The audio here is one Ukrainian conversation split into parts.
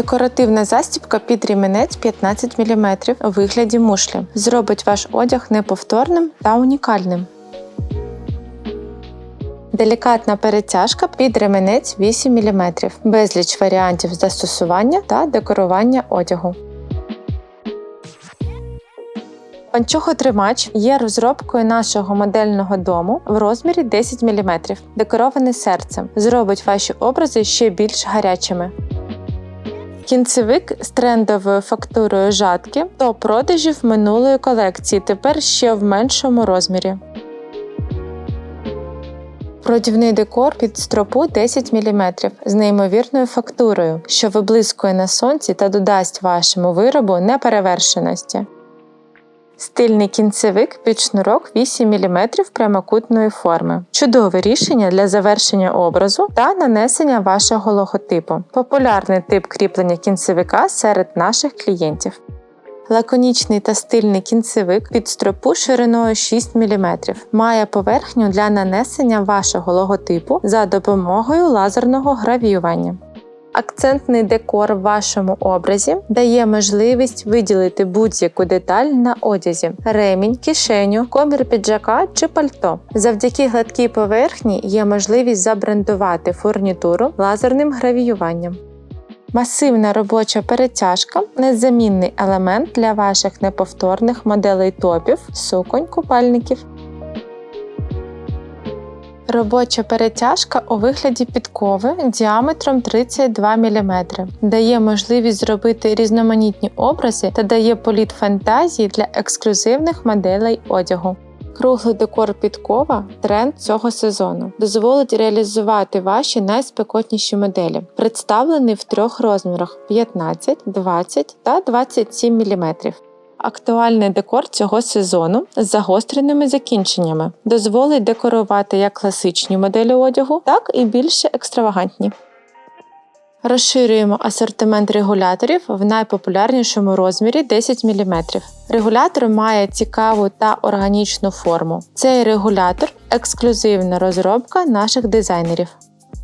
Декоративна застібка під ріменець 15 мм у вигляді мушлі зробить ваш одяг неповторним та унікальним. Делікатна перетяжка під ременець 8 мм, безліч варіантів застосування та декорування одягу. Панчохотримач є розробкою нашого модельного дому в розмірі 10 мм, декорований серцем, зробить ваші образи ще більш гарячими. Кінцевик з трендовою фактурою жатки до продажів минулої колекції, тепер ще в меншому розмірі. Продівний декор під стропу 10 мм з неймовірною фактурою, що виблискує на сонці та додасть вашому виробу неперевершеності. Стильний кінцевик під шнурок 8 мм прямокутної форми. Чудове рішення для завершення образу та нанесення вашого логотипу. Популярний тип кріплення кінцевика серед наших клієнтів. Лаконічний та стильний кінцевик під стропу шириною 6 мм. Має поверхню для нанесення вашого логотипу за допомогою лазерного гравіювання. Акцентний декор в вашому образі дає можливість виділити будь-яку деталь на одязі: ремінь, кишеню, комір піджака чи пальто. Завдяки гладкій поверхні є можливість забрендувати фурнітуру лазерним гравіюванням. Масивна робоча перетяжка незамінний елемент для ваших неповторних моделей топів, суконь, купальників. Робоча перетяжка у вигляді підкови діаметром 32 мм дає можливість зробити різноманітні образи та дає політ фантазії для ексклюзивних моделей одягу. Круглий декор підкова тренд цього сезону. Дозволить реалізувати ваші найспекотніші моделі, представлений в трьох розмірах 15, 20 та 27 мм. Актуальний декор цього сезону з загостреними закінченнями дозволить декорувати як класичні моделі одягу, так і більше екстравагантні. Розширюємо асортимент регуляторів в найпопулярнішому розмірі 10 мм. Регулятор має цікаву та органічну форму. Цей регулятор ексклюзивна розробка наших дизайнерів.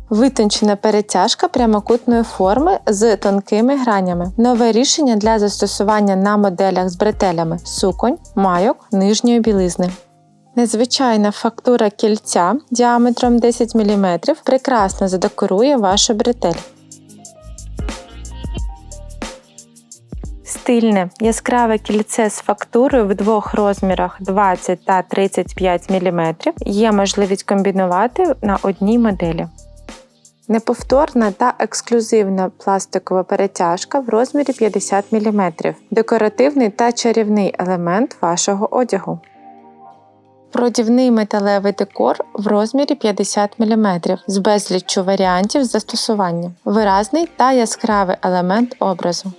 Витончена перетяжка прямокутної форми з тонкими гранями. Нове рішення для застосування на моделях з бретелями суконь, майок, нижньої білизни. Незвичайна фактура кільця діаметром 10 мм прекрасно задекорує вашу бретель. Стильне яскраве кільце з фактурою в двох розмірах 20 та 35 мм є можливість комбінувати на одній моделі. Неповторна та ексклюзивна пластикова перетяжка в розмірі 50 мм, декоративний та чарівний елемент вашого одягу. Продівний металевий декор в розмірі 50 мм з безліччю варіантів застосування, виразний та яскравий елемент образу.